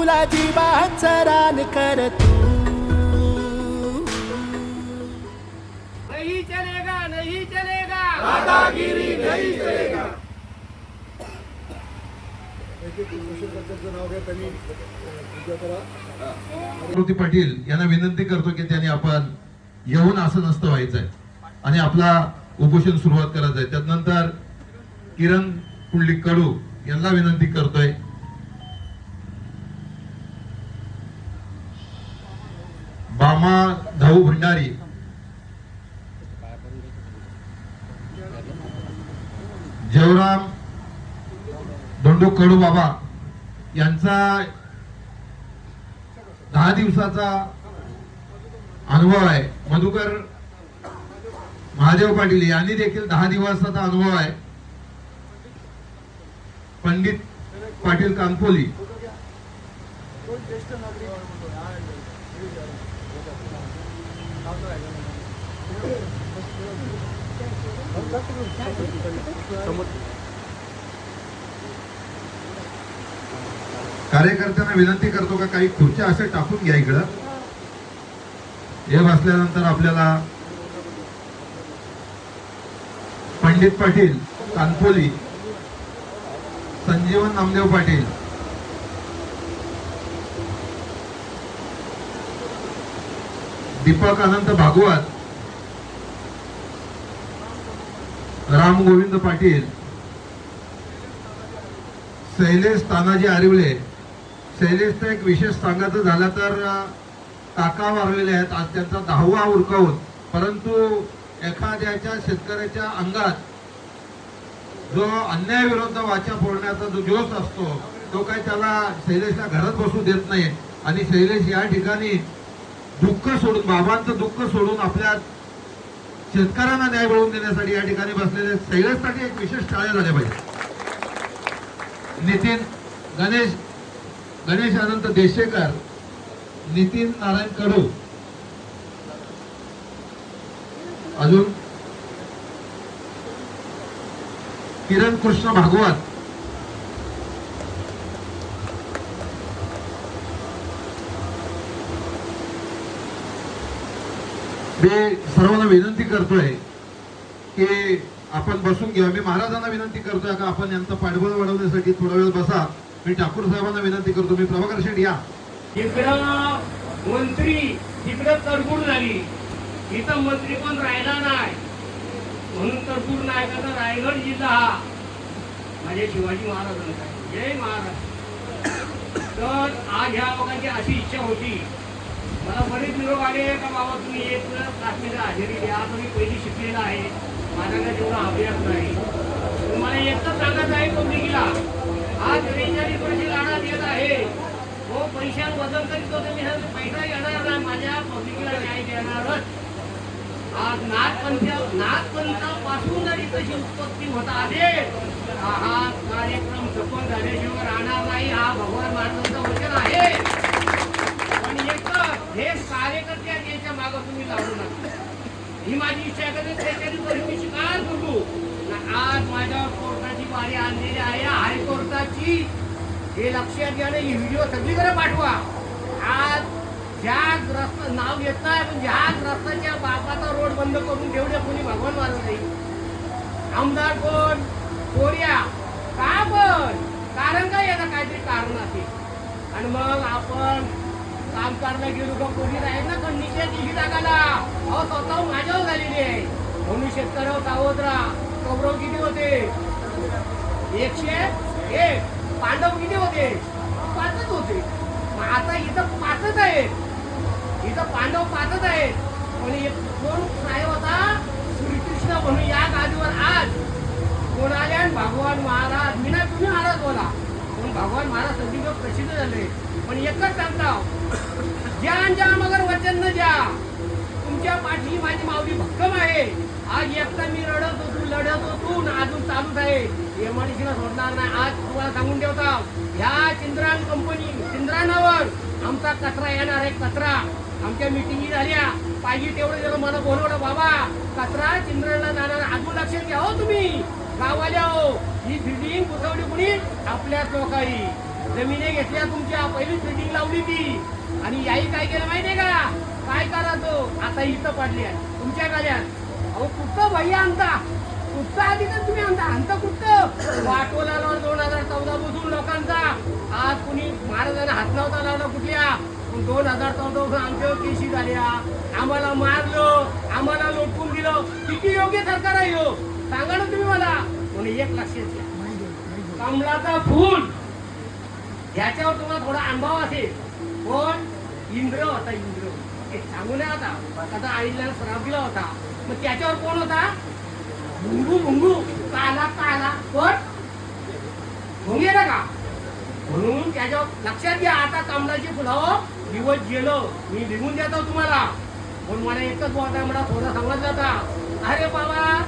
तुला जीवाचं रान कर तू. नहीं चलेगा नहीं चलेगा। मारुती पाटील यांना विनंती करतो की त्यांनी आपण येऊन असं नसतं व्हायचंय. आणि आपला उपोषण सुरुवात करायचं आहे त्यानंतर किरण पुंडलिक कडू यांना विनंती करतोय. बामा धाऊ भंडारी. जयराम धोंडू कडू बाबा यांचा दहा दिवसाचा अनुभव आहे. मधुकर महादेव पाटील यांनी देखील दहा दिवसाचा अनुभव आहे. पंडित पाटील कानपोली कार्यकर्त्यांना विनंती करतो का काही खुर्च्या असे टाकून घ्या इकडं. हे बसल्यानंतर आपल्याला पंडित पाटील कानपोली संजीवन नामदेव पाटील दीपक अनंत भागवत राम गोविंद पाटील शैलेश तानाजी आरिवळे. शैलेशचं एक विशेष सांगायचं झालं तर काका वारलेले आहेत. आज त्यांचा दहावा उरकावून. परंतु एखाद्याच्या शेतकऱ्याच्या अंगात जो अन्यायविरुद्ध वाचा फोडण्याचा जो जोश असतो तो काही त्याला शैलेशला घरात बसू देत नाही. आणि शैलेश या ठिकाणी दुःख सोडून बाबांचं दुःख सोडून आपल्या शेतकऱ्यांना न्याय मिळवून देण्यासाठी या ठिकाणी बसलेले सैलसाठी एक विशेष टाळ्या झाल्या पाहिजे नितीन गणेश गणेश अनंत देशेकर नितीन नारायण कडू. अजून? किरण कृष्ण भागवत. मी सर्वांना विनंती करतोय की आपण बसून घ्या. मी महाराजांना विनंती करतोय का आपण यांचं पाठबळ वाढवण्यासाठी थोडा वेळ बसा. मी ठाकूर साहेबांना विनंती करतो. मी प्रभाकर शेठ या. इकडं मंत्री तिकडं तरबूड झाली. इथं मंत्री पण राहिला नाही. म्हणून तरबूड नायकाचा रायगड जिल्हा. हा माझे शिवाजी महाराजांचा जय महाराज. तर आज ह्या लोकांची अशी इच्छा होती मला बरेच निरोप आले का बाबा तुम्ही एक काश्मीर हजेरी द्या तुम्ही पहिली शिकलेला आहे. माझ्याकडे तेवढा अभ्यास नाही. तुम्हाला एकच सांगत आहे पब्लिकला आज रेंजारी पैसे लाडा देत आहे. हो पैशात बदल करीत होते मी पैसा येणार नाही माझ्या पब्लिकला न्याय देणारच. आज नागपंथ नागपंथापासून जरी तशी उत्पत्ती होत आहे हा कार्यक्रम सफल झाल्याशिवाय राहणार नाही हा भगवान महाराजांचा वचन आहे. पण एक हे कार्यकर्ते यांच्या मागं तुम्ही लागू नका. ही माझी इच्छा आहे त्याच्यानी मी स्वीकार करू? आज माझ्यावर कोर्टाची बारी आणलेली आहे हायकोर्टाची. हे लक्षात घ्या ना ही व्हिडिओ सगळीकडे पाठवा. आज ज्या ग्रस्त नाव येत नाही पण ज्या ग्रस्ताच्या बापाचा रोड बंद करून ठेवले कोणी भगवान मारत नाही. आमदार कोण? कोर्या. का पण? कारण काय याला काहीतरी कारण असेल आणि मग आपण काम करायला गेलो का कोणी राहील ना खंडीच्या दिशी जागाला. अहो स्वतः माझ्यावर झालेली आहे. म्हणून शेतकऱ्यावर सावध राहा. कौरव किती होते? एकशे एक. पांडव किती होते? पाचच होते. आता इथं पाचच आहेत. इथं पांडव पाचच आहेत. पण एक कोण साहेब होता? श्रीकृष्ण म्हणून या गादीवर आज. कोण आले आणि भगवान महाराज. मी नाही तुम्ही महाराज बोला. पण भगवान महाराज सगळीकडे प्रसिद्ध झाले. पण एकच सांगता. ज्या ज्या मगर वचन न द्या. तुमच्या पाठी माझी माऊली भक्कम आहे. आज एकटा मी रडत होतो लढत होतो अजून चालूच आहे. एमआयडीसीला सोडणार नाही. आज तुम्हाला सांगून ठेवता. ह्या चिंद्रान कंपनी चिंद्रानावर आमचा कचरा येणार आहे कचरा. आमच्या मिटिंगी झाल्या. पाहिजे तेवढं जेव्हा मला बोलवलं बाबा कचरा चिंद्राला जाणार अजून लक्षात घ्या हो तुम्ही. गावाल्या हो ही बिल्डिंग बुजवली कुणी? आपल्याच लोकांनी जमिनी घेतल्या तुमच्या पहिली फिटिंग लावली ती. आणि याही काय केलं माहितीये का? काय करायचं आता इथं पडली आहे. तुमच्या गाड्यात अहो कुठं भैया आणता? कुठं आधी तर तुम्ही आणता? आणता कुठं? वाटोला दोन हजार चौदा बसून लोकांचा. आज कुणी महाराजांना हात नव्हता लावला कुठल्या? पण दोन हजार चौदा पासून आमच्यावर केशी झाल्या. आम्हाला मारलं. आम्हाला लोटून दिलं. किती योग्य सरकार आहे हो? सांगा ना तुम्ही मला. म्हणून एक लक्षात घ्या. कमलाचा फूल. ज्याच्यावर तुम्हाला थोडा अनुभव असेल कोण? इंद्र होता इंद्र. हे सांगू नये आता. आता आईला श्राप दिला होता. मग त्याच्यावर कोण होता? भुंगू भुंगू. काला काला. कोण? भुंगे ना का? म्हणून त्याच्यावर लक्षात घ्या आता कमलाची फुलावं दिवस गेलो. मी लिहून देतो तुम्हाला. पण मला एकच बोलत मला थोडा समजला होता. अरे बाबा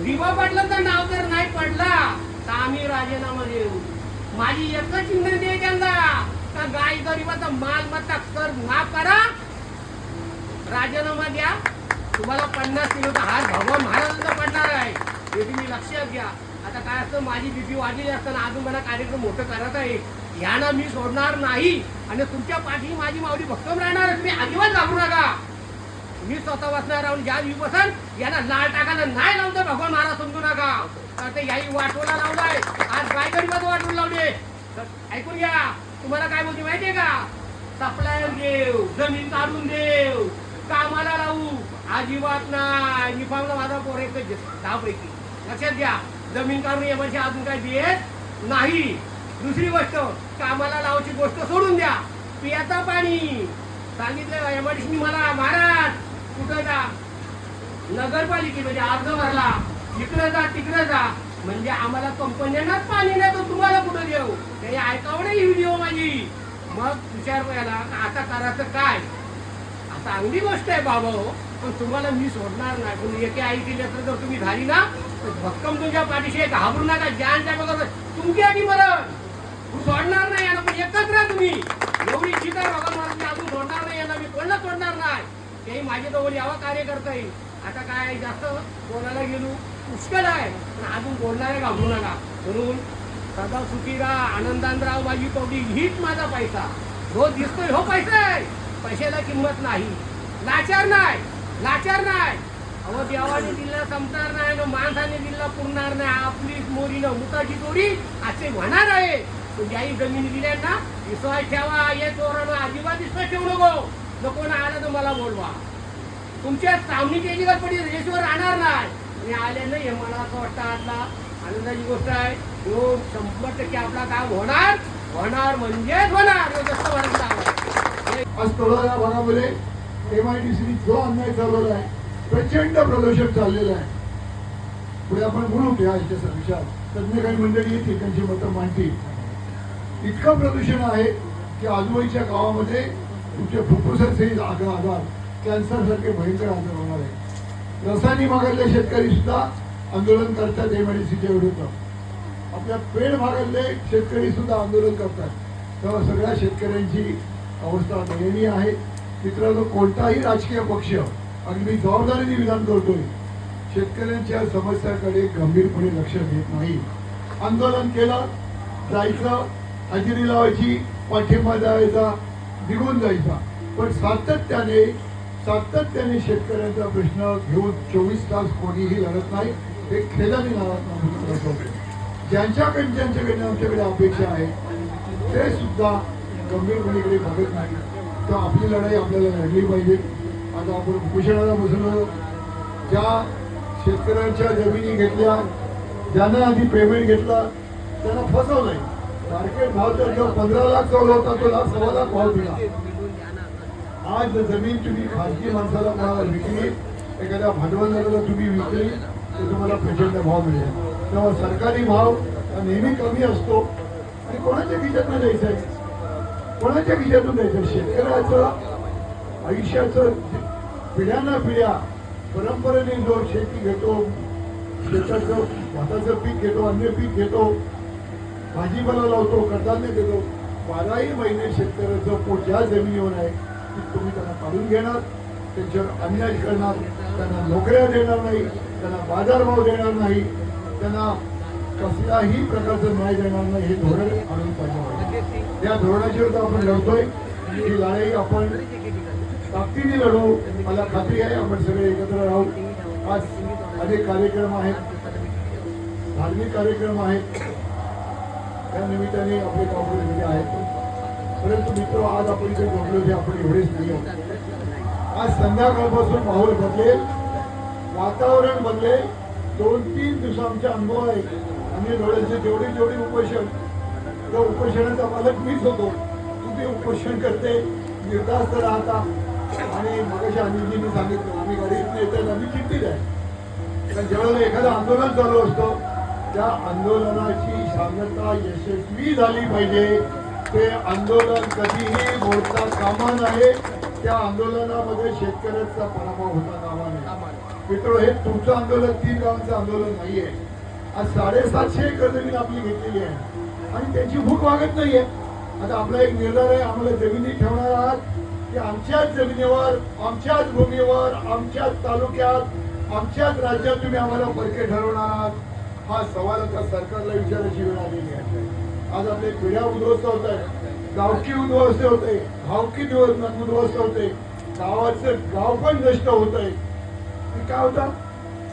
दिवा पडलं नाव तर नाही पडला. तर आम्ही राजीनामा देऊ. माझी एकच विनंती आहे त्यांना का गाय मालमत्ता कर माफ करा. राजीनामा द्या. तुम्हाला पन्नास किलोचा हार भगवान महाराजांचा पडणार आहे. हे तुम्ही लक्षात घ्या. आता काय असतं माझी बीपी वाढलेली असताना अजून मला कार्यक्रम मोठं करत आहे. यांना मी सोडणार नाही. आणि तुमच्या पाठी माझी मावडी भक्कम राहणार तुम्ही अजिबात घाबरू नका. मी स्वतः बसणार राहून ज्या दिवशी बसन यांना लाल टाकायला नाही लावतो भगवान महाराज समजू नका. तर ते याही लावलाय. आज काय गरीबात वाटून लावले. ऐकून घ्या तुम्हाला काय बोलते माहितीये का? सप्लायर देव जमीन काढून देव कामाला लावू. अजिबात नाही. निफामला माझा पोर एकच दहा पैकी लक्षात घ्या जमीन काढून एमआयसी अजून काय देत नाही. दुसरी गोष्ट कामाला लावायची गोष्ट सोडून द्या. पियाचं पाणी. सांगितलं एमआयडीसी मला महाराज कुठं जा? नगरपालिके म्हणजे अर्ज भरला. इकडे जा तिकडे जा. म्हणजे आम्हाला कंपन्यांनाच पाणी नाही तर तुम्हाला कुठं देऊ? ते ऐकावं नाही ही व्हिडिओ माझी. मग विचार व्हायला आता करायचं काय? आता चांगली गोष्ट आहे बाबा हो. पण तुम्हाला मी सोडणार नाही. पण एके आई केल्या तर जर तुम्ही झाली ना तर भक्कम तुमच्या पाठीशी आहे, घाबरू नका. ज्यांच्या बघा तुमची आधी मरण. तू सोडणार नाही याला पण एकच राहा तुम्ही. एवढी इच्छित आहे बाबा मला मी अजून सोडणार नाही याला. मी कोणाला सोडणार नाही? काही माझे जवळ यावा कार्य करता येईल आता काय जास्त बोलायला गेलो पुष्कळ आहे. पण अजून बोलणारे घाबरू नका. म्हणून सदा सुखी राहा आनंदान राव माझी पवडी हीच माझा पैसा. रोज दिसतोय हो पैसा. आहे पैशाला किंमत नाही. लाचार नाही. लाचार नाही. अहो देवाने दिला संपणार नाही माणसाने दिला पुरणार नाही. आपली मोरी न मुताची चोरी असे होणार आहे. पण ज्याही जमिनी दिल्या ना विश्वास ठेवा. या चोरानं अजिबात विश्वास ठेवू नको. नको ना आला तर मला बोलवा. तुमच्या सामनी केली का पडी रेषेवर राहणार नाही. आणि आले नाही हे मला असं वाटतं आजला आनंदाची गोष्ट आहे. तो शंभर टक्के आपला काम होणार होणार म्हणजेच होणार. हे जास्त आज तळोदा भागामध्ये एम आय डी सी जो अन्याय चालवला आहे प्रचंड प्रदूषण चाललेलं आहे. पुढे आपण बोलू की आजच्या विषयात तज्ञ काही मंडळी येतील त्यांची मतं मांडतील. इतकं प्रदूषण आहे की आजूबाजूच्या गावामध्ये तुमच्या फुफ्फुसाचे आजार आजार कॅन्सर सारखे भयंकर आजार होणार आहे रसायनी भागातले शेतकरी सुद्धा आंदोलन करतात एम आय डी आपल्या पेड भागातले शेतकरी सुद्धा आंदोलन करतात. तेव्हा सगळ्या शेतकऱ्यांची अवस्था दयनीय आहे. मित्रांनो कोणताही राजकीय पक्ष अगदी जबाबदारीने विधान करतोय शेतकऱ्यांच्या समस्याकडे गंभीरपणे लक्ष देत नाही. आंदोलन केलं जायचं हजेरी लावायची पाठिंबा द्यायचा निघून जायचा. पण सातत्याने सातत्याने शेतकऱ्यांचा प्रश्न घेऊन चोवीस तास कोणीही लढत नाही हे खेदाने नाराज ज्यांच्याकडे ज्यांच्याकडे आमच्याकडे अपेक्षा आहे ते सुद्धा गंभीरपणे इकडे बघत नाही. तर आपली लढाई आपल्याला लढली पाहिजे. आता आपण भूषणाला बसलो. ज्या शेतकऱ्यांच्या जमिनी घेतल्या ज्यांना आधी पेमेंट घेतला त्यांना फसवलंय. मार्केट भाव तर जो पंधरा लाख चालू होता तो लाख सव्वा लाख भाव दिला आज जमीन तुम्ही खाजगी माणसाला कोणाला विकली एखाद्या भांडवलदाराला तुम्ही विकली तर तुम्हाला प्रचंड भाव मिळेल. तेव्हा सरकारी भाव हा नेहमी कमी असतो. आणि कोणाच्या खिशातून द्यायचा आहे? कोणाच्या खिशातून द्यायचं शेतकऱ्याचं आयुष्याचं पिढ्याना पिढ्या परंपरेने जो शेती घेतो शेताचं भाताचं पीक घेतो अन्य पीक घेतो भाजीपाला लावतो कडधान्य देतो बाराही महिने शेतकऱ्याचं पोट ज्या जमिनीवर आहे. तुम्ही त्यांना काढून घेणार त्यांच्यावर अन्याय करणार त्यांना नोकऱ्या देणार नाही त्यांना बाजारभाव देणार नाही त्यांना कसलाही प्रकारचं न्याय देणार नाही हे धोरण आणून पाहिजे या धोरणाची विरुद्ध आपण लढतोय. ही लढाई आपण ताकदीने लढू. मला खात्री आहे आपण सगळे एकत्र राहू. आज अनेक कार्यक्रम आहेत. धार्मिक कार्यक्रम आहेत. त्या निमित्ताने आपले काँग्रेसमध्ये आहेत. परंतु मित्र आज आपण इथे बोललो ते आपण एवढेच नाही आहोत. आज संध्याकाळपासून माहोल बदलेल वातावरण बदलेल दोन तीन दिवसांचा अनुभव आहे आम्ही डोळ्याचे जेवढी जेवढी उपोषण त्या उपोषणाचा पालक मीच होतो. तुम्ही उपोषण करते निर्धास्त राहता. आणि मगाशी अनिलजींनी सांगितलं आम्ही गाडीत येताना आम्ही चिठ्ठीत आहे. कारण ज्यावेळेला एखादं आंदोलन चालू असतं त्या आंदोलनाची शांतता यशस्वी झाली पाहिजे. ते आंदोलन कधीही मोडता कामा आहे त्या आंदोलनामध्ये शेतकऱ्याचा पराभव होता कामा नाही मित्र हे तुमचं आंदोलन तीन गावांचं आंदोलन नाहीये. आज साडेसातशे एकर जमीन आपली घेतलेली आहे. आणि त्यांची भूक मागत नाहीये. आता आपला एक निर्धार आहे आम्हाला जमिनी ठेवणार आहात. की आमच्याच जमिनीवर आमच्याच भूमीवर आमच्याच तालुक्यात आमच्याच राज्यात तुम्ही आम्हाला परके ठरवणार आहात. हा सवाल आता सरकारला विचारायची वेळ आलेली आहे. आज आपले पिढ्या उद्ध्वस्त होत आहेत. गावकी उद्ध्वस्त होते भावकी दिवस उद्ध्वस्त होते गावाचं गाव पण नष्ट होत आहे. काय होतं?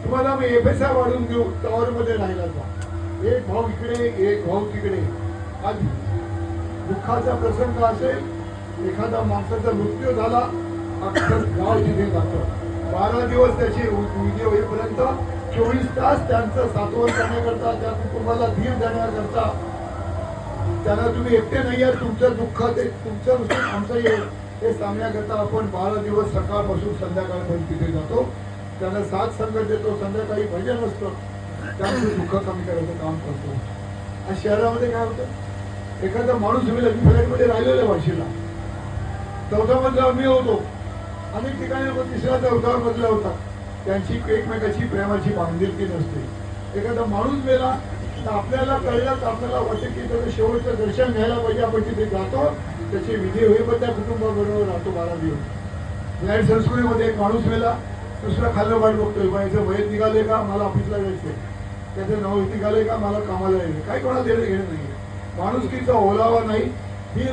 तुम्हाला मी एफ एस आय वाढून देऊ टॉवर मध्ये राहिला होता. एक भाऊ इकडे एक भाऊ तिकडे. आज दुःखाचा प्रसंग असेल एखादा माणसाचा मृत्यू झाला अख्खं गाव तिथे जातं. बारा दिवस त्याची विजय होईपर्यंत चोवीस तास त्यांचं सातवण करण्याकरता त्या कुटुंबाला धीर देण्याकरता त्यांना तुम्ही एकटे नाही आहात तुमचं दुःख ते तुमचं नसून आमचं हे हे सांगण्याकरता आपण बारा दिवस सकाळपासून संध्याकाळपर्यंत तिथे जातो. त्यांना सात संघ देतो संध्याकाळी भजन असतं. त्यामुळे दुःख कमी करायचं काम करतो. आणि शहरामध्ये काय होतं? एखादा माणूस तुम्ही लग्न फ्लॅटमध्ये राहिलेला वाशीला. चौथा मजला मी होतो. अनेक ठिकाणी तिसऱ्या चौथा मजला होता. त्यांची एकमेकाची प्रेमाची बांधिलकी नसते. एखादा माणूस मेला तर आपल्याला कळलं तर आपल्याला वाटतं की त्याचं शेवटचं दर्शन घ्यायला पाहिजे. आपण तिथे जातो त्याची विधी होईपर्यंत त्या कुटुंबाबरोबर राहतो बारा दिवस. लाइट संस्कृतीमध्ये एक माणूस मेला दुसरा खाल्लं वाट बघतोय. बा याचं वय निघाले का? मला ऑफिसला जायचंय. त्याचं नाव निघाले का? मला कामाला यायचं काही कोणाला देणं घेणं नाही माणुसकीचा ओलावा नाही. ही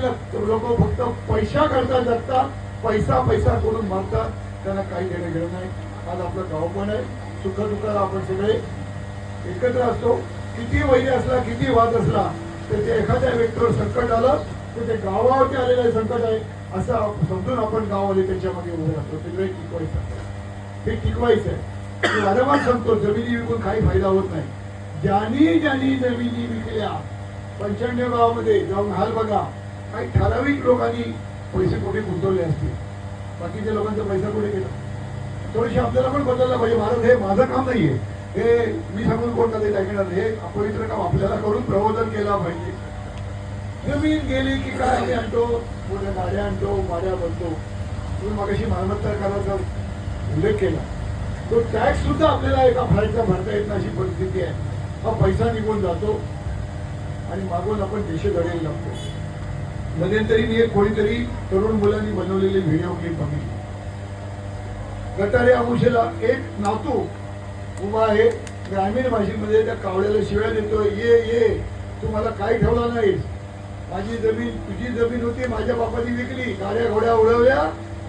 लोक फक्त पैसा करता जगतात पैसा पैसा करून मारतात. त्यांना काही देणं घेणं नाही. आज आपलं गाव पण आहे. सुखदुःखाला आपण सगळे एकत्र असतो. किती वैद्य असला किती वाद असला तर ते एखाद्या व्यक्तीवर संकट आलं तर ते गावावरती आलेलं संकट आहे असं समजून आपण गाववाले त्याच्यामध्ये उभे राहतो. ते टिकवायचं ते टिकवायचं आहे. मी वारंवार सांगतो जमिनी विकून काही फायदा होत नाही. ज्यांनी ज्यांनी जमिनी विकल्या पंच्याण्णव गावामध्ये जाऊन हाल बघा काही ठराविक लोकांनी पैसे कुठे गुंतवले असतील. बाकीच्या लोकांचा पैसा कुठे गेला थोडीशी आपल्याला पण बदलला पाहिजे. महाराज हे माझं काम नाहीये. हे मी सांगून कोण कधी ऐकणार हे अपवित्र काम आपल्याला करून प्रबोधन केला पाहिजे. जमीन गेली की काय आम्ही आणतो? पुढे गाड्या आणतो गाड्या बनतो. तुम्ही मागाशी मालमत्ता करायचा उल्लेख केला. तो टॅक्स सुद्धा आपल्याला एका फ्लॅटचा भरता येत नाही अशी परिस्थिती आहे. हा पैसा निघून जातो आणि मागून आपण देश लढेल लागतो. मध्यंतरी मी एक कोणीतरी तरुण मुलांनी बनवलेली व्हिडिओ क्लिप बघितली. गटारे आमुषेला एक नातू उभा आहे. ग्रामीण भाषेमध्ये त्या कावड्याला शिव्या देतो ये ये. तू मला काय ठेवला नाहीस. माझी जमीन तुझी जमीन होती माझ्या बापाची विकली. गाड्या घोड्या उडवल्या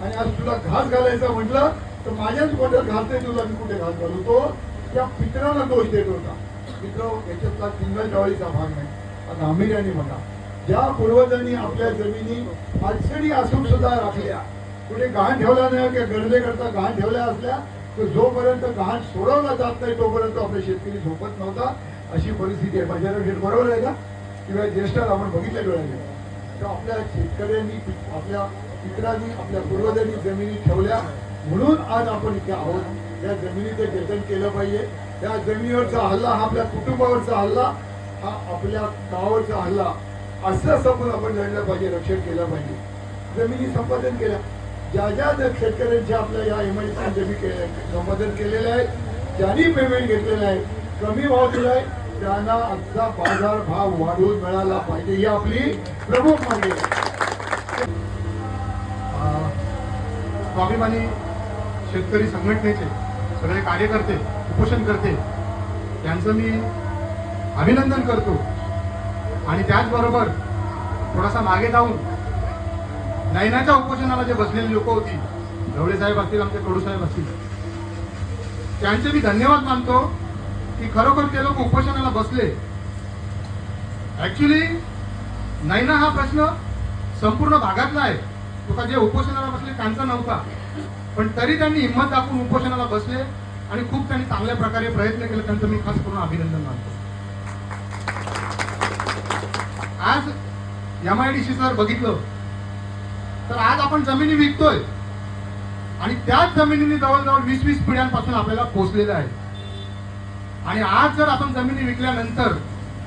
आणि आज तुला घास घालायचा म्हटलं तर माझ्याच गोट्यात घास नाही तुला मी कुठे घास घालवतो? त्या पित्राला दोष देत होता. मित्र याच्यातला सिंगल जावळीचा भाग नाही. आता गांभीर्याने म्हणा ज्या पूर्वजांनी आपल्या जमिनी अडचणी असून सुद्धा राखल्या कुठे गहाण ठेवला नाही किंवा गरजेकरता गहाण ठेवल्या असल्या तर जोपर्यंत गहाण सोडवला जात नाही तोपर्यंत आपले शेतकरी झोपत नव्हता. अशी परिस्थिती आहे. बाजारात हे बरोबर आहे का? किंवा ज्येष्ठाला आपण बघितल्या डोळ्याने तर आपल्या शेतकऱ्यांनी आपल्या पित्रांनी आपल्या पूर्वजांनी जमिनी ठेवल्या. म्हणून आज आपण इथे आहोत. या जमिनीचं जतन केलं पाहिजे. त्या जमिनीवरचा हल्ला हा आपल्या कुटुंबावरचा हल्ला हा आपल्या गावावरचा हल्ला असं समोर आपण लढलं पाहिजे रक्षण केलं पाहिजे. जमिनी संपादन केल्या. ज्या ज्या शेतकऱ्यांची आपल्या या एम आय मी के- संपादन केलेलं आहे ज्यांनी पेमेंट घेतलेलं आहे कमी भाव दिलाय त्यांना आजचा बाजार भाव वाढवून मिळाला पाहिजे ही आपली प्रमुख मागणी आहे. स्वाभिमानी शेतकरी संघटनेचे सगळे कार्यकर्ते उपोषण करते त्यांचं मी अभिनंदन करतो. आणि त्याचबरोबर थोडासा मागे जाऊन नैनाच्या उपोषणाला जे बसलेली लोक होती ढवळे साहेब असतील आमचे कडू साहेब असतील त्यांचे मी धन्यवाद मानतो की खरोखर ते लोक उपोषणाला बसले. ऍक्च्युली नैना हा प्रश्न संपूर्ण भागातला आहे. तुका जे उपोषणाला बसले त्यांचा नव्हता. पण तरी त्यांनी हिंमत दाखवून उपोषणाला बसले आणि खूप त्यांनी चांगल्या प्रकारे प्रयत्न केले. त्यांचं मी खास करून अभिनंदन मानतो. आज एम आय डी सी जर बघितलं. तर आज आपण जमिनी विकतोय. आणि त्याच जमिनीने जवळजवळ वीस वीस पिढ्यांपासून आपल्याला पोचलेलं आहे. आणि आज जर आपण जमिनी विकल्यानंतर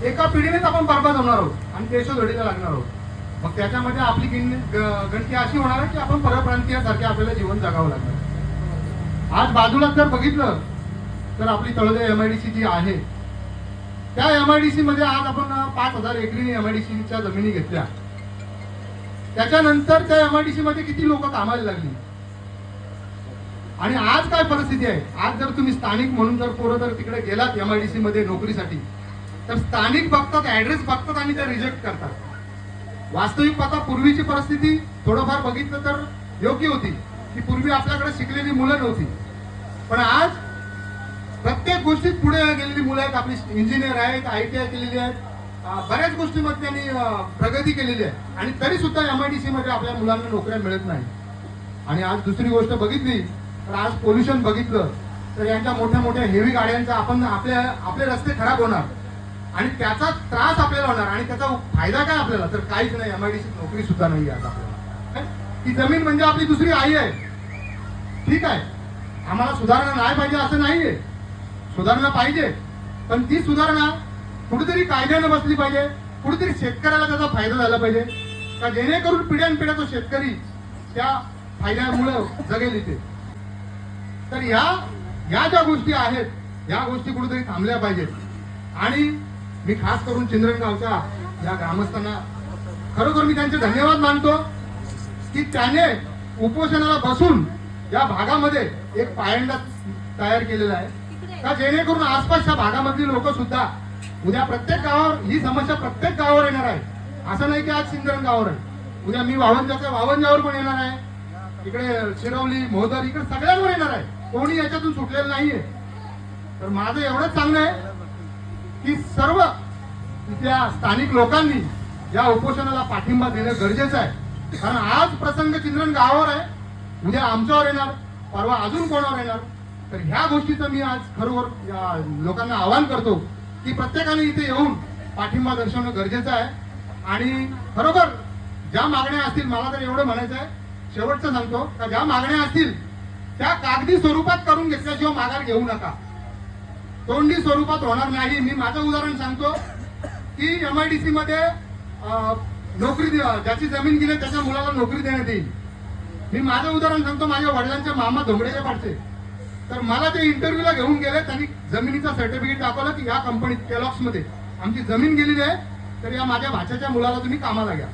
एका पिढीनेच आपण बर्बाद होणार आहोत आणि देशोधडीला लागणार आहोत. मग त्याच्यामध्ये आपली गिण- गणती अशी होणार आहे की आपण परप्रांतीयासारखे आपल्याला जीवन जगावं लागणार. आज बाजूला जर बघितलं तर आपली Talode M I D C जी आहे त्या एम आय डी सी मध्ये आज आपण पाच हजार एकरी एम आय डी सीच्या जमिनी घेतल्या. त्याच्यानंतर त्या एम आय डी सी मध्ये किती लोक कामाला लागली? आणि आज काय परिस्थिती आहे? आज जर तुम्ही स्थानिक म्हणून जर पोरं जर तिकडे गेलात एम आय डी सी मध्ये नोकरीसाठी तर स्थानिक बघतात ऍड्रेस बघतात आणि ते रिजेक्ट करतात. वास्तविक पाहता पूर्वीची परिस्थिती थोडंफार बघितलं तर योग्य होती की पूर्वी आपल्याकडे शिकलेली मुलं नव्हती. पण आज प्रत्येक गोष्टीत पुढे गेलेली मुलं आहेत आपली इंजिनियर आहेत आय टी आय केलेली आहेत. बऱ्याच गोष्टीमध्ये त्यांनी प्रगती केलेली आहे. आणि तरी सुद्धा एम आय डी सी मध्ये आपल्या मुलांना नोकऱ्या मिळत नाही आणि आज दुसरी गोष्ट बघितली तर आज पोल्युशन बघितलं तर यांच्या मोठ्या मोठ्या हेवी गाड्यांचा आपण आपल्या आपले रस्ते खराब होणार. आणि त्याचा त्रास आपल्याला होणार. आणि त्याचा फायदा काय आपल्याला? तर काहीच नाही. एम आय डी सी नोकरी सुद्धा नाही आज आपल्याला. ती जमीन म्हणजे आपली दुसरी आई आहे. ठीक आहे. आम्हाला सुधारणा नाही पाहिजे असं नाहीये. सुधारणा पाहिजे. पण ती सुधारणा कुठेतरी कायद्यानं बसली पाहिजे कुठेतरी शेतकऱ्याला त्याचा फायदा झाला पाहिजे. का जेणेकरून पिढ्यानपिढ्या तो शेतकरी त्या फायद्यामुळं जगेल इथे. तर या या ज्या गोष्टी आहेत या गोष्टी कुठेतरी थांबल्या पाहिजेत. आणि मी खास करून चिंद्रनगावच्या या ग्रामस्थांना खरोखर मी त्यांचे धन्यवाद मानतो की त्याने उपोषणाला बसून या भागामध्ये एक पायंडा तयार केलेला आहे. का जेणेकरून आसपासच्या भागामधली लोक सुद्धा उद्या प्रत्येक गावावर ही समस्या प्रत्येक गावावर येणार आहे. असं नाही की आज सिंदरण गावावर आहे. उद्या मी वावंजाच्या वावंजावर पण येणार आहे. इकडे शिरवली मोहदर इकडे सगळ्यांवर येणार आहे. कोणी याच्यातून सुटलेलं नाहीये. तर माझं एवढंच सांगणं आहे की सर्व इथल्या स्थानिक लोकांनी या उपोषणाला पाठिंबा देणं गरजेचं आहे. कारण आज प्रसंग चिंद्रण गावावर आहे. उद्या आमच्यावर येणार. परवा अजून कोणावर येणार. तर ह्या गोष्टीचं मी आज खरोखर या लोकांना आवाहन करतो. की प्रत्येकाने इथे येऊन पाठिंबा दर्शवणं गरजेचं आहे. आणि खरोखर ज्या मागण्या असतील मला तर एवढं म्हणायचं आहे शेवटचं सांगतो का ज्या मागण्या असतील त्या कागदी स्वरूपात करून घेतल्याशिवाय माघार घेऊ नका. तोंडी स्वरूपात होणार नाही. मी माझं उदाहरण सांगतो की एम आय डी सी मध्ये नोकरी दे- ज्याची जमीन गेली त्याच्या मुलाला नोकरी देण्यात येईल. मी माझं उदाहरण सांगतो माझ्या वडिलांच्या मामा धोंगडेच्या पाठचे तर मला ते इंटरव्ह्यूला घेऊन गेले त्यांनी जमिनीचा सर्टिफिकेट दाखवलं की या कंपनीत केलॉक्समध्ये. आमची जमीन गेलेली आहे तर या माझ्या भाच्याच्या मुलाला तुम्ही कामाला घ्या.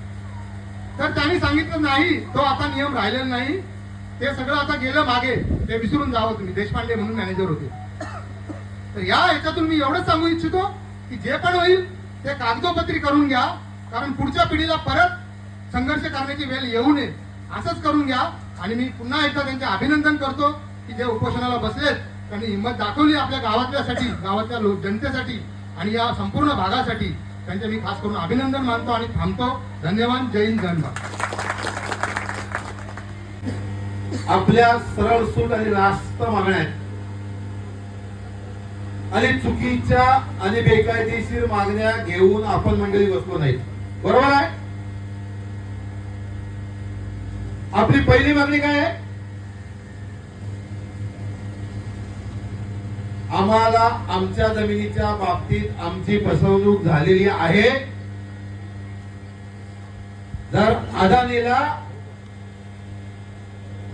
तर त्यांनी सांगितलं नाही तो आता नियम राहिलेला नाही. ते सगळं आता गेलं मागे. ते विसरून जावं तुम्ही. देशपांडे म्हणून मॅनेजर होते. तर या ह्याच्यातून मी एवढंच सांगू इच्छितो की जे पण होईल ते कागदोपत्री करून घ्या. कारण पुढच्या पिढीला परत संघर्ष करण्याची वेळ येऊ नये. असंच करून घ्या. आणि मी पुन्हा एकदा त्यांचे अभिनंदन करतो. की जे उपोषणाला बसलेत त्यांनी हिंमत दाखवली आपल्या गावातल्यासाठी गावातल्या लोक जनतेसाठी आणि या संपूर्ण भागासाठी. त्यांचे मी खास करून अभिनंदन मानतो आणि थांबतो. धन्यवाद. जय हिंद जय आपल्या सरळ सूट आणि रास्त मागण्या आहेत. आणि चुकीच्या आणि बेकायदेशीर मागण्या घेऊन आपण मंडळी बसलो नाही. बरोबर आहे? आपली पहिली मागणी काय आहे? आम्हाला आमच्या जमिनीच्या बाबतीत आमची फसवणूक झालेली आहे. जर अदानीला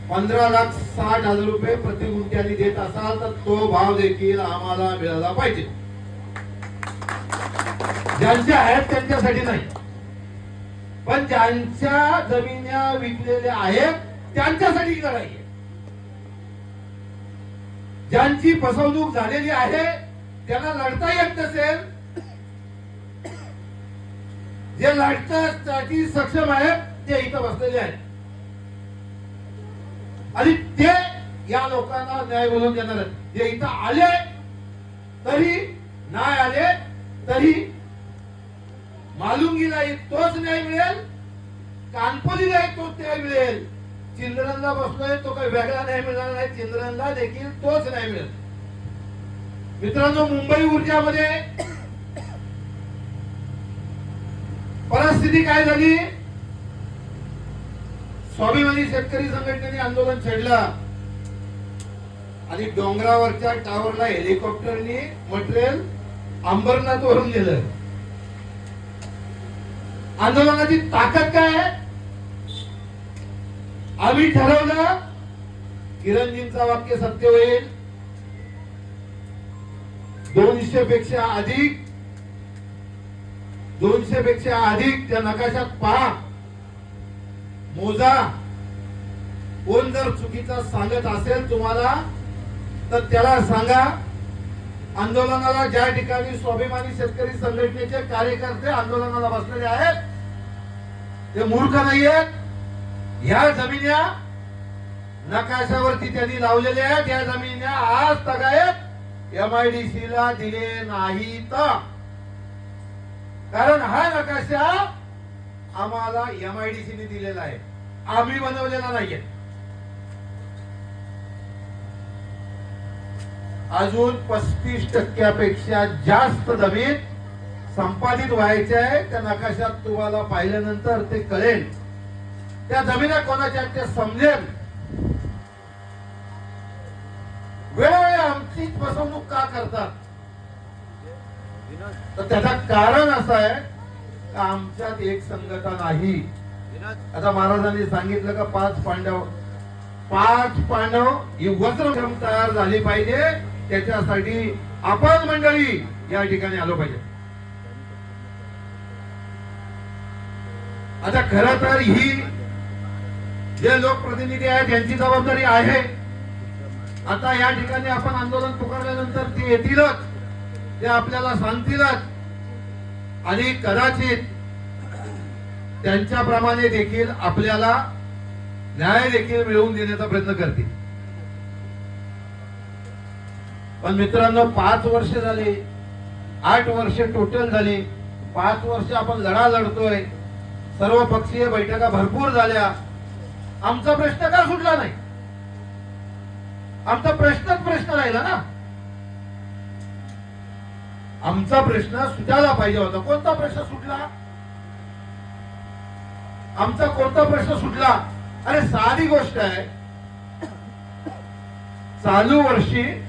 पंधरा लाख साठ हजार रुपये प्रति गुंठ्याने देत असाल तर तो भाव देखील आम्हाला मिळाला पाहिजे. ज्यांचे आहेत त्यांच्यासाठी नाही. पण ज्यांच्या जमिन्या विकलेल्या आहेत त्यांच्यासाठी करायची. ज्यांची फसवणूक झालेली आहे त्यांना लढता येत नसेल. जे लाटण्यासाठी सक्षम आहेत ते इथं बसलेले आहेत. आणि ते या लोकांना न्याय बोलून देणार जे इथं आले तरी नाही आले तरी मालुंगीला तोच न्याय मिळेल कानपोलीला तोच न्याय मिळेल. चिंद्रनला बसलोय तो काही वेगळा नाही मिळणार नाही. चिंद्रनला देखील तोच नाही मिळत. मित्रांनो मुंबई ऊर्जामध्ये परिस्थिती काय झाली? स्वाभिमानी शेतकरी संघटनेने आंदोलन छेडलं. आणि डोंगरावरच्या टावरला हेलिकॉप्टरनी मटेरियल अंबरनाथ वरून गेलं आंदोलनाची ताकद काय आहे? आम्ही ठरवलं किरणजींचा वाक्य सत्य होईल. दोनशे पेक्षा अधिक दोनशे पेक्षा अधिक त्या नकाशात पहा. मोजा. कोण जर चुकीचा सांगत असेल तुम्हाला तर त्याला सांगा. आंदोलनाला ज्या ठिकाणी स्वाभिमानी शेतकरी संघटनेचे कार्यकर्ते आंदोलनाला बसलेले आहेत ते मूर्ख नाही आहेत ह्या जमिन्या नकाशावरती त्यांनी लावलेल्या आहेत. या जमिन्या आज तगायत एमआयडीसी ला दिले नाहीत. कारण हा नकाशा आम्हाला एमआयडीसी ने दिलेला आहे. आम्ही बनवलेला नाहीये. अजून पस्तीस टक्क्यापेक्षा जास्त जमीन संपादित व्हायचे आहे. त्या नकाशात तुम्हाला पाहिल्यानंतर ते कळेल. त्या जमिना कोणाच्या ते समजेल? वेळोवेळी आमची फसवणूक का करतात? तर त्याचं कारण असं आहे का आमच्यात एक संगता नाही. आता महाराजांनी सांगितलं का पाच पांडव पाच पांडव ही वज्रम तयार झाली पाहिजे. त्याच्यासाठी आपण मंडळी या ठिकाणी आलो पाहिजे. आता खर तर ही जे लोकप्रतिनिधी आहेत यांची जबाबदारी आहे. आता या ठिकाणी आपण आंदोलन पुकारल्यानंतर ते येतीलच. ते आपल्याला सांगतीलच. आणि कदाचित त्यांच्याप्रमाणे देखील आपल्याला न्याय देखील मिळवून देण्याचा प्रयत्न करतील. पण मित्रांनो पाच वर्ष झाली आठ वर्ष टोटल झाली पाच वर्ष आपण लढा लढतोय. सर्व पक्षीय बैठका भरपूर झाल्या. आमचा प्रश्न का सुटला नाही? आमचा प्रश्नच प्रश्न राहिला ना. आमचा प्रश्न सुटायला पाहिजे होता. कोणता प्रश्न सुटला? आमचा कोणता प्रश्न सुटला? अरे साधी गोष्ट आहे. चालू वर्षी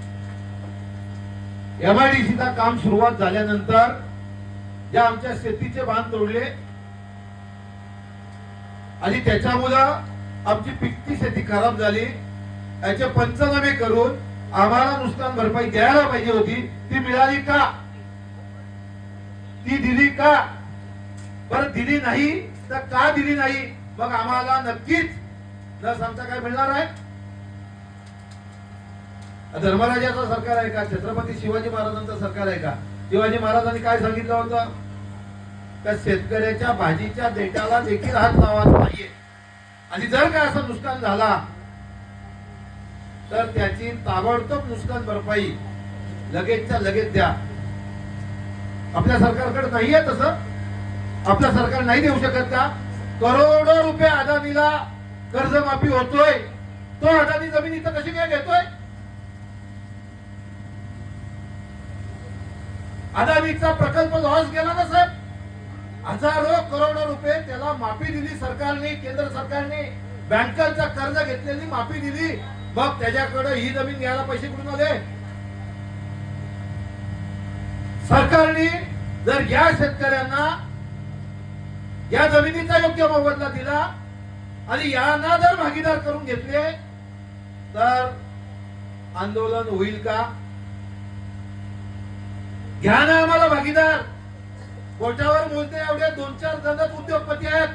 एमआयडीसीचा काम सुरुवात झाल्यानंतर ज्या आमच्या शेतीचे बांध तोडले आणि त्याच्यामुळं आमची पिकती शेती खराब झाली. याचे पंचनामे करून आम्हाला नुकसान भरपाई द्यायला पाहिजे होती. ती मिळाली का? ती दिली का? बरं दिली नाही तर का दिली नाही? मग आम्हाला नक्कीच न सांगता काय मिळणार आहे? धर्मराजाचं सरकार आहे का? छत्रपती शिवाजी महाराजांचं सरकार आहे का? शिवाजी महाराजांनी काय सांगितलं होतं? का शेतकऱ्याच्या भाजीच्या देटाला देखील हात लावायचा नाहीये. आणि जर का असं नुकसान झाला तर त्याची ताबडतोब नुकसान भरपाई लगेचच्या लगेच द्या. आपल्या सरकारकडे नाहीये तसं. आपलं सरकार नाही देऊ शकत का? करोडो रुपये अदानीला कर्जमाफी होतोय. तो अदानी जमीन इथं कशी काय घेतोय? अदानीचा प्रकल्प लॉस गेला ना सर हजारो करोडो रुपये त्याला माफी दिली सरकारने केंद्र सरकारने. बँकांचा कर्ज घेतलेली माफी दिली. मग त्याच्याकडे ही जमीन घ्यायला पैसे कुठून आले? सरकारने जर या शेतकऱ्यांना या जमिनीचा योग्य मोबदला दिला आणि यांना जर भागीदार करून घेतले तर आंदोलन होईल का? घ्या ना आम्हाला भागीदार. कोट्यावर बोलते एवढे दोन चार जणच उद्योगपती आहेत.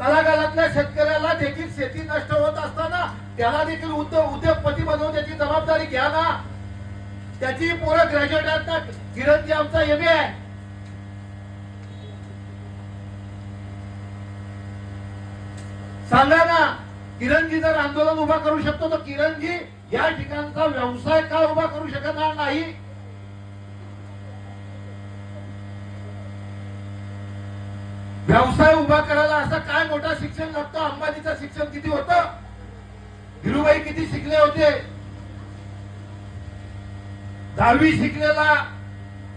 तळागाळातल्या शेतकऱ्याला देखील शेती नष्ट होत असताना त्याला देखील उद्योगपती बनवून त्याची जबाबदारी घ्या ना. त्याची पोरं ग्रॅज्युएट आहेत ना. किरणजी आमचा एम आहे. सांगा ना किरणजी जर आंदोलन उभा करू शकतो तर किरणजी या ठिकाणचा व्यवसाय का उभा करू शकणार नाही? व्यवसाय उभा करायला असा काय मोठा शिक्षण लागतो अंबानीचं शिक्षण किती होत? धीरूभाई किती शिकले होते? दहावी शिकलेला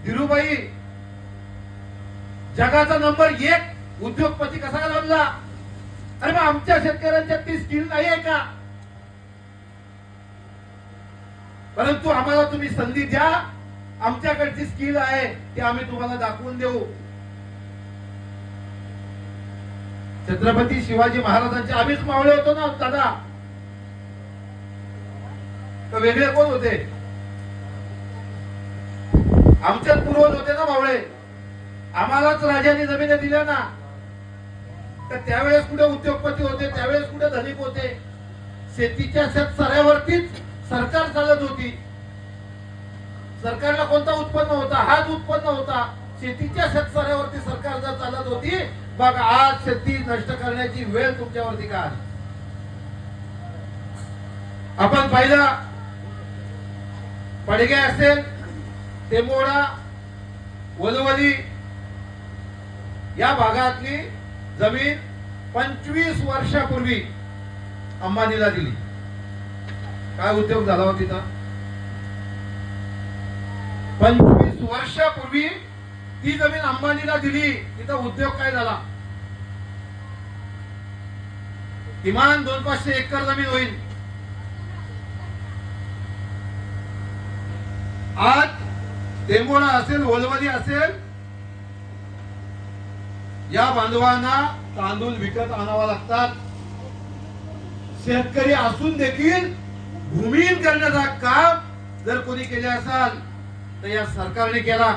धीरूभाई जगाचा नंबर एक उद्योगपती कसा बनला? अरे मग आमच्या शेतकऱ्यांच्या ती स्किल नाही आहे का? परंतु आम्हाला तुम्ही संधी द्या. आमच्याकडची स्किल आहे ती आम्ही तुम्हाला दाखवून देऊ. छत्रपती शिवाजी महाराजांचे आम्हीच मावळे होतो ना दादा? तर वेगळे कोण होते? आमच्याच पूर्वज होते ना मावळे. आम्हालाच राजाने जमिनी दिल्या ना. तर त्यावेळेस कुठे उद्योगपती होते? त्यावेळेस कुठे धनिक होते? शेतीच्या शेत सऱ्यावरतीच सरकार चालत होती. सरकारला कोणता उत्पन्न होता? हाच उत्पन्न होता. शेतीच्या शेतकऱ्यावरती सरकार जर चालत होती मग आज शेती नष्ट करण्याची वेळ तुमच्यावरती का आली? आपण पाहिलं पडगे असेल टेंबोडा वलवली या भागातली जमीन पंचवीस वर्षापूर्वी अंबानीला दिली. काय उद्योग झाला होता तिथं? पंचवीस वर्षापूर्वी ती जमीन अंबानीला दिली तिथं उद्योग काय झाला? किमान दोन पाचशे एकर जमीन होईल. आज टेंबोळा असेल ओलवली असेल या बांधवांना तांदूळ विकत आणावा लागतात. शेतकरी असून देखील भूमिहीन करण्याचा काम जर कोणी केले असाल तर या सरकारने केला.